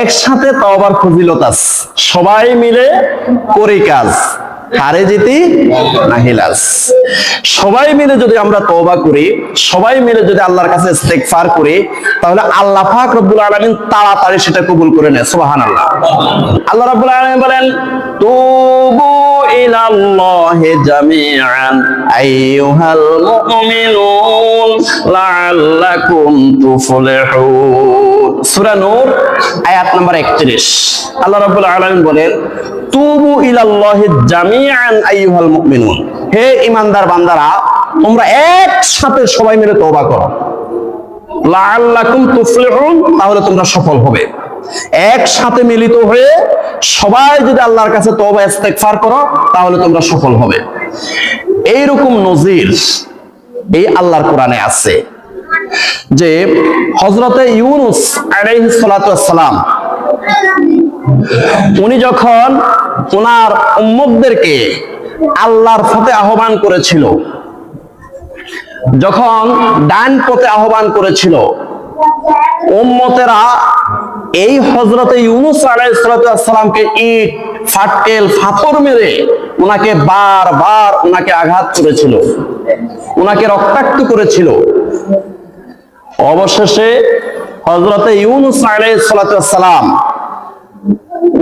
একসাথে তওবার ফজিলত আছে। সবাই মিলে করি কাজ। হারে জিতি নাহিলাস সবাই মিলে যদি আমরা তওবা করি, সবাই মিলে যদি আল্লাহর কাছে ইস্তেগফার করি, তাহলে আল্লাহ পাক রব্বুল আলামিন তাড়াতাড়ি সেটা কবুল করে নেয়। সুবহানাল্লাহ। আল্লাহ রাব্বুল আলামিন বলেন, তুবু ইলাল্লাহি জামিআন, আইয়ুহাল মুমিনুন, লাআল্লাকুম তুফলিহুন। সূরা নূর আয়াত নাম্বার 31 আল্লাহ রাব্বুল আলামিন বলেন, তুবু ইলাল্লাহি জামিআন আইয়ুহাল মুমিনুন। হে ইমানদার বান্দারা, তোমরা একসাথে সবাই মিলে তওবা করো। লাআল্লাকুম তুফলিহুন, তাহলে তোমরা সফল হবে। একসাথে মিলিত হয়ে সবাই যদি আল্লাহর কাছে তওবা ইস্তেগফার করো, তাহলে তোমরা সফল হবে। এইরকম নজির এই আল্লাহর কোরআনে আছে। যে হযরতে ইউনুস সালাম উনি যখন ওনার উম্মতদেরকে আল্লাহর পথে আহ্বান করেছিল, যখন ডান পথে আহ্বান করেছিল, উম্মতেরা এই হজরতে ইউনুস আলাইসালামকে ইট, ফাটকেল ফাথর মেরে ওনাকে বারবার ওনাকে আঘাত করেছিল ওনাকে রক্তাক্ত করেছিল। অবশেষে হজরতে ইউনুস আলাইসালাম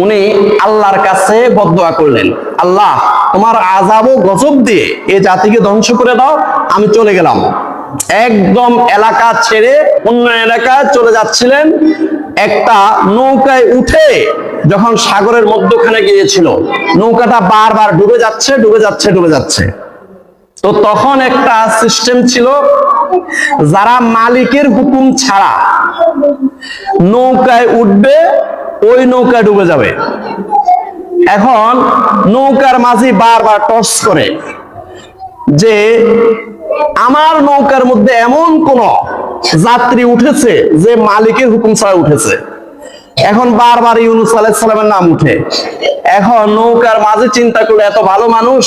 উনি আল্লাহর কাছে বদদোয়া করলেন, আল্লাহ, তোমার আজাব ও গজব দিয়ে এ জাতিকে ধ্বংস করে দাও, আমি চলে গেলাম। একদম এলাকা ছেড়ে অন্য এলাকায় চলে যাচ্ছিলেন। একটা নৌকায় উঠে যখন সাগরের মধ্যখানে গিয়েছিল, নৌকাটা বারবার ডুবে যাচ্ছে ডুবে যাচ্ছে ডুবে যাচ্ছে। তো তখন একটা সিস্টেম ছিল যারা মালিকের হুকুম ছাড়া নৌকায় উঠবে, ওই নৌকা ডুবে যাবে। এখন নৌকার মাঝি বারবার টস করে যে আমার নৌকার মধ্যে এমন কোন যাত্রী উঠেছে যে মালিকের হুকুম ছাড়া উঠেছে। এখন বারবার ইউনুস আলাইসালামের নাম উঠে। এখন নৌকার মাঝে চিন্তা করলে, এত ভালো মানুষ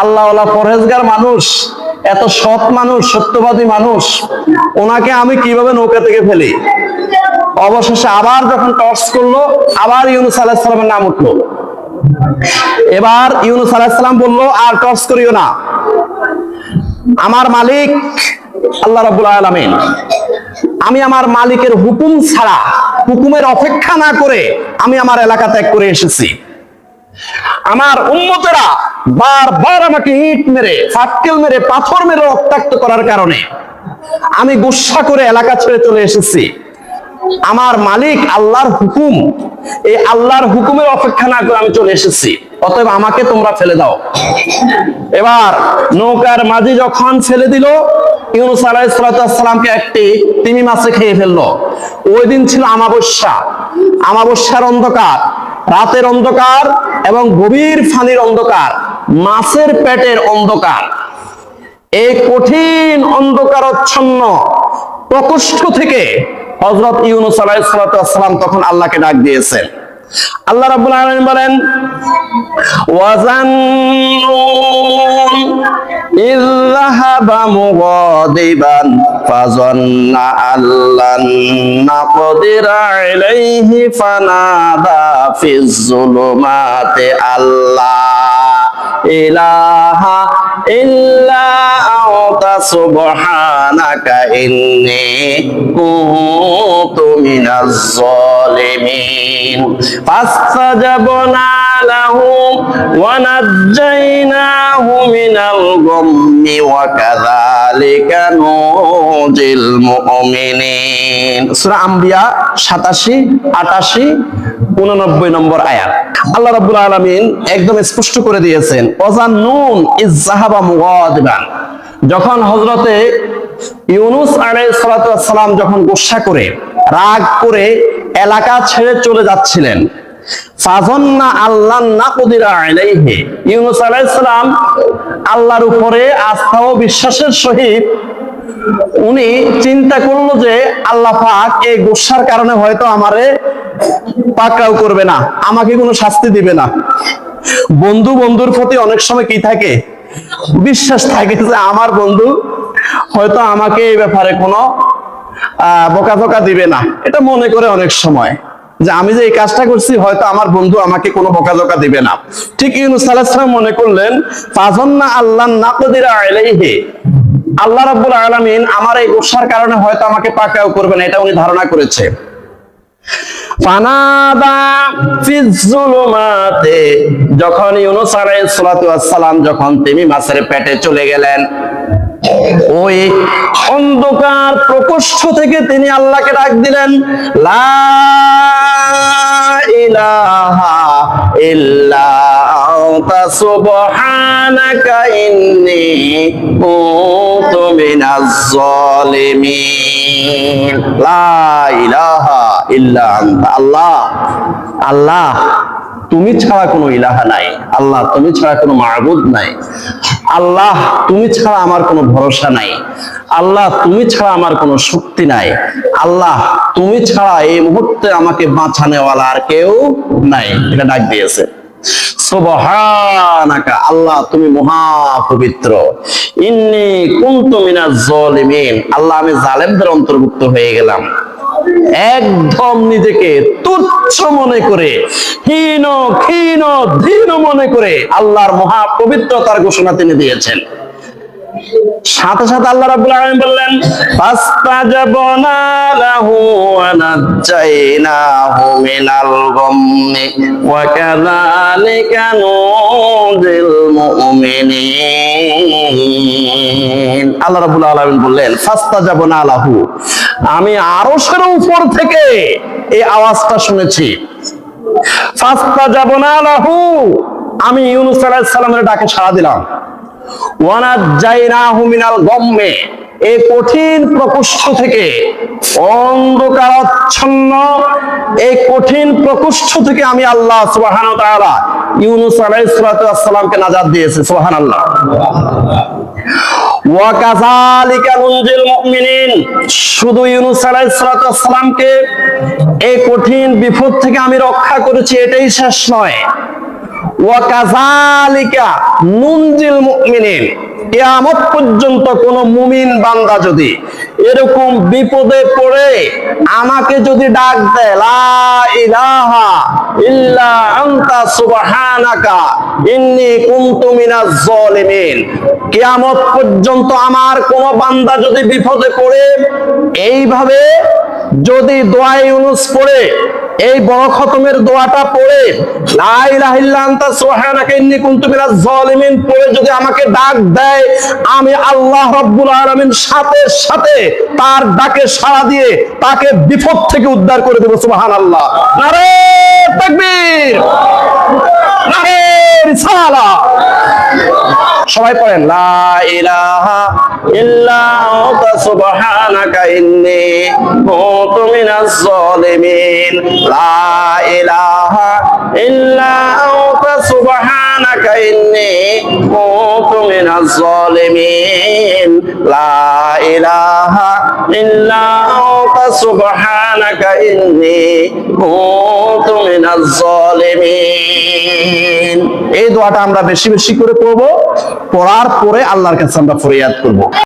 আল্লাহ পরহেজগার মানুষ এত সৎ মানুষ, সত্যবাদী মানুষ, ওনাকে আমি কীভাবে নৌকা থেকে ফেলি? অবশেষে আবার যখন টর্চ করল, আবার ইউনুস আলাহিসাল্লামের নাম উঠল। এবার ইউনুস আলাহিসাল্লাম বলল, আর টর্চ করিও না। আমার মালিক আল্লাহ রাবুল আলমিন, আমি আমার মালিকের হুকুম ছাড়া, হুকুমের অপেক্ষা না করে আমি আমার এলাকা ত্যাগ করে এসেছি। আমার উন্মতেরা বারবার আমাকে ইট মেরে, ফাটকেল মেরে, পাথর মেরে রক্তাক্ত করার কারণে আমি গুসা করে এলাকা ছেড়ে চলে এসেছি। আমার মালিক আল্লাহর হুকুম, এই আল্লাহর হুকুমের অপেক্ষা না করে আমি চলে এসেছি। অতএব আমাকে তোমরা ফেলে দাও। এবার নৌকার মাঝি যখন ফেলে দিল, ইউনুস আলাইসালামকে একটি তিমি মাছে খেয়ে ফেলল। ওই দিন ছিল আমাবস্যা। আমাবস্যার অন্ধকার, রাতের অন্ধকার এবং গভীর ফানির অন্ধকার। মাছের পেটের অন্ধকার। এই কঠিন অন্ধকারচ্ছন্ন প্রকোষ্ঠ থেকে হজরত ইউনুস আলাইসালাম তখন আল্লাহকে ডাক দিয়েছেন। আল্লাহ রাবুল আলম বলেন আল্লাহ। ইলাহা ইল্লা আনতা সুবহানাকা ইন্নী কুনতু মিনাজ জালিমিন ফাস্তাজাবনা الظالمين فاستجبنا له ونجيناه من الغم وكذلك ننجي المؤمنين সূরা আম্বিয়া 87 88 89 নম্বর আয়াত আল্লাহ রাব্বুল আলামিন একদম স্পষ্ট করে দিয়েছেন ওয়াজান্নুন ইজ যাহাবা মুগাদিবান যখন হযরতে ইউনুস আলাইহিস সালাতু সালাম যখন গোসা করে রাগ করে এলাকা ছেড়ে চলে যাচ্ছিলেন আল্লাহর উপরে আস্থা ও বিশ্বাসের সহিত উনি চিন্তা করল যে আল্লাহ পাক এই গোসার কারণে হয়তো আমারে পাকড়াও করবে না, আমাকে কোনো শাস্তি দিবে না। বন্ধু বন্ধুর প্রতি অনেক সময় কি থাকে? বিশ্বাস থাকে যে আমার বন্ধু হয়তো আমাকে এই ব্যাপারে কোনো বোকা দিবে না। এটা মনে করে অনেক সময়। যে আমি যে এই কাজটা করছি, হয়তো আমার বন্ধু আমাকে কোনো বোকা দিবে না। ঠিক ইউনুস আলাইহিস মনে করলেন, ফাজান্না আল্লাহ নাকদিরা আলাইহি। আল্লাহ রাব্বুল আলামিন আমার এই গোসার কারণে হয়তো আমাকে পাকাও করবেন এটা উনি ধারণা করেছে। যখন ইউনুস আলাইহিস সালাতু যখন তিনি মাছের পেটে চলে গেলেন ওই অন্ধকার প্রকোষ্ঠ থেকে তিনি আল্লাহকে ডাক দিলেন, লা ইলাহা ইল্লা লা ইলাহা আল্লাহ আল্লাহ। তুমি ছাড়া কোনো ইলাহা নাই। আল্লাহ, তুমি ছাড়া কোনো মাহবুদ নাই। আল্লাহ, তুমি ছাড়া আমার কোনো ভরসা নাই। আল্লাহ, তুমি ছাড়া আমার কোনো শক্তি নাই। আল্লাহ, তুমি ছাড়া এই মুহূর্তে আমাকে বাঁচানেওয়ালা আর কেউ নাই। এটা ডাক দিয়েছে। আল্লাহ, তুমি মহা পবিত্র ইন্নি কুনতু মিনাজ আল্লাহ, আমি জালেমদের অন্তর্ভুক্ত হয়ে গেলাম। একদম নিজেকে তুচ্ছ মনে করে, হীন, ক্ষীণ ধীন মনে করে আল্লাহর মহা পবিত্রতার ঘোষণা তিনি দিয়েছেন। সাথে সাথে আল্লাহ রাব্বুল আলামিন বললেন, ফাস্তাজাবনা লাহু ওয়া নাজ্জাইনাহু মিনাল গাম্মি ওয়া কাযালিকা নুজিল মুমিনিন। আল্লাহ রাব্বুল আলামিন বললেন, ফাস্তাজাবনা লাহু। আমি আরও আরশের উপর থেকে এই আওয়াজটা শুনেছি। ফাস্তাজাবনা লাহু, আমি ইউনুস আলাইহিস ডাকে সাড়া দিলাম। গম্মে এই কঠিন প্রকোষ্ঠ থেকে এই কঠিন প্রকোষ্ঠ থেকে আমি আল্লাহ ইউনুস শুধু ইউনুস আলাইসালামকে এই কঠিন বিপদ থেকে আমি রক্ষা করেছি, এটাই শেষ নয়। ওয়াকাযালিকা নুনজিল মুমিনিন। কিয়ামত পর্যন্ত কোন মুমিন বান্দা যদি এরকম বিপদে পড়ে আমাকে যদি ডাক দেয় পর্যন্ত আমার কোন বান্দা যদি বিপদে পড়ে, এইভাবে যদি দোয়া উনুস পড়ে এই বড় খতমের দোয়াটা পড়ে জালিমিন পড়ে যদি আমাকে ডাক দেয়, আমি আল্লাহ রাব্বুল আলামিন সাথে সাথে তার ডাকে সাড়া দিয়ে তাকে বিপদ থেকে উদ্ধার করে দেব, সুবহানাল্লাহ। নারে তাকবীর! নারে রিসালা সবাই পড়েন লা ইলাহা ইল্লা আনতা সুবহানাকা ইন্নী কুনতু মিনাজ জালিমিন লা ইলাহা এই দোয়াটা আমরা বেশি বেশি করে পড়ব পড়ার পরে আল্লাহর কাছে আমরা ফরিয়াদ করব।